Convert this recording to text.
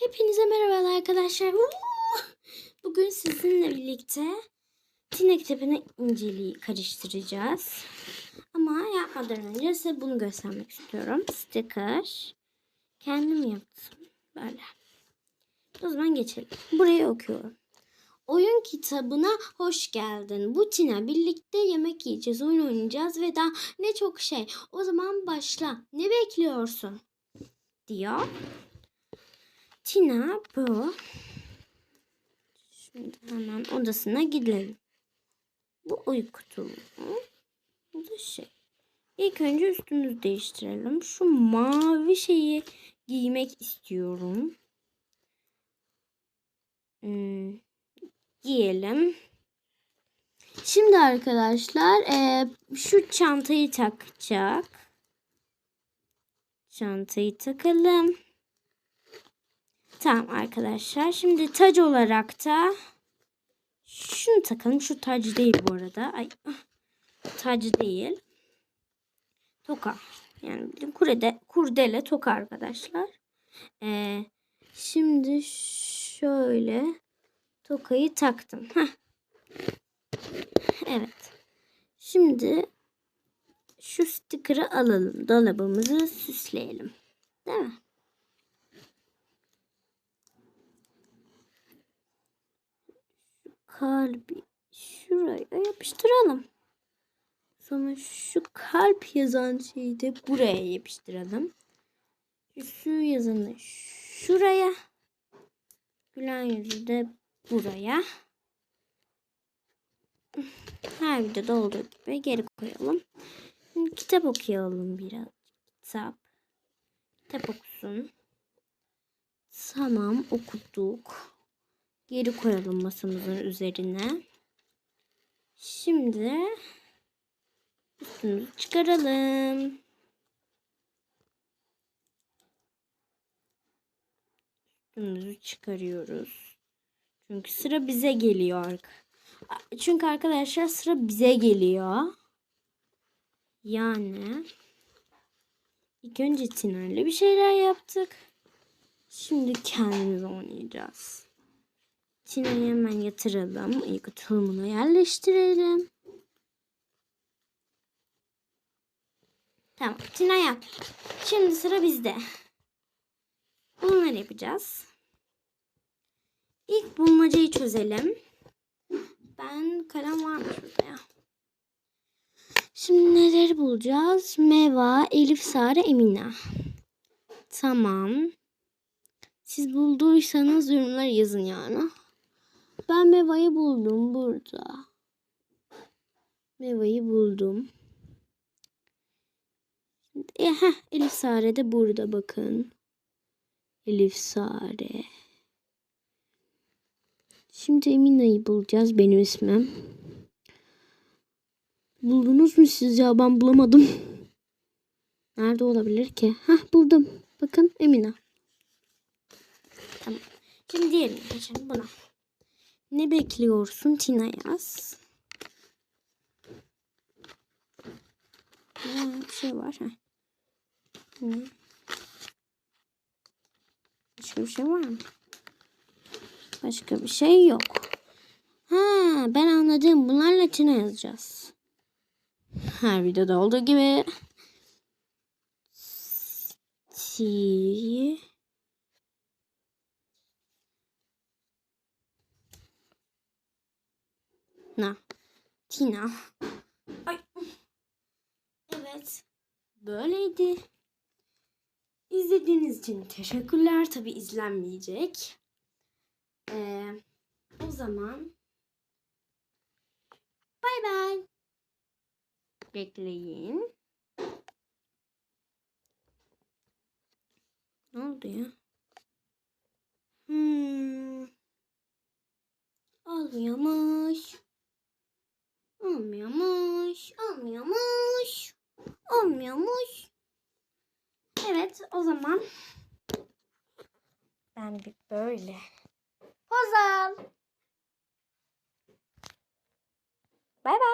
Hepinize merhabalar arkadaşlar. Bugün sizinle birlikte Tinek Tepe'ne inceliği karıştıracağız. Ama yapmadan önce size bunu göstermek istiyorum. Sticker. Kendim yaptım. Böyle. O zaman geçelim. Burayı okuyorum. Oyun kitabına hoş geldin. Bu Tina birlikte yemek yiyeceğiz, oyun oynayacağız ve daha ne çok şey. O zaman başla. Ne bekliyorsun? diyor. Tina bu. Şimdi hemen odasına gidelim. Bu uyku tulumu. Bu da şey. İlk önce üstümüzü değiştirelim. Şu mavi şeyi giymek istiyorum. Hmm, giyelim. Şimdi arkadaşlar eee, şu çantayı takacak. Çantayı takalım. Tamam arkadaşlar. Şimdi tac olarak da şunu takalım. Şu tac değil bu arada. Ay, tac değil. Toka. Yani kurede, kurdele toka arkadaşlar. Ee, şimdi şöyle tokayı taktım. Heh. Evet. Şimdi şu sticker'ı alalım. Dolabımızı süsleyelim. Değil mi? Kalbi şuraya yapıştıralım. Sonra şu kalp yazan şeyi de buraya yapıştıralım. Şu yazanı şuraya. Gülen yüzü de buraya. Her videoda olduğu gibi geri koyalım. Şimdi kitap okuyalım biraz. Kitap. Kitap okusun. Tamam okuduk. Geri koyalım masamızın üzerine. Şimdi üstümüzü çıkaralım. Üstümüzü çıkarıyoruz. Çünkü sıra bize geliyor. Çünkü arkadaşlar sıra bize geliyor. Yani ilk önce Tina'yla bir şeyler yaptık. Şimdi kendimiz oynayacağız. Tina'yı hemen yatıralım. Uyku tulumuna yerleştirelim. Tamam. Tina yat. Şimdi sıra bizde. Bunları yapacağız. İlk bulmacayı çözelim. Ben kalem varmış burada ya. Şimdi neleri bulacağız? Meva, Elif, Sare, Emine. Tamam. Siz bulduysanız yorumlara yazın yani. Ben mevayı buldum burada. Mevayı buldum. E, heh, Elif Sare de burada bakın. Elif Sare. Şimdi Emine'yi bulacağız benim ismim. Buldunuz mu siz ya ben bulamadım. Nerede olabilir ki? Heh buldum. Bakın Emine. Tamam. Şimdi diğerine geçelim buna. Ne bekliyorsun Tina yaz. Bir şey var. Ha. Başka bir şey var mı? Başka bir şey yok. Ha, ben anladım. Bunlarla Tina yazacağız. Her videoda olduğu gibi. T Na. Tina. Ay. Evet. Böyleydi. İzlediğiniz için teşekkürler. Tabi izlenmeyecek. Ee, o zaman bay bay. Bekleyin. Ne oldu ya? Hmm. Olmuyormuş. Olmuyormuş. Olmuyormuş. Olmuyormuş. Evet o zaman ben bir böyle poz al. Bay bay.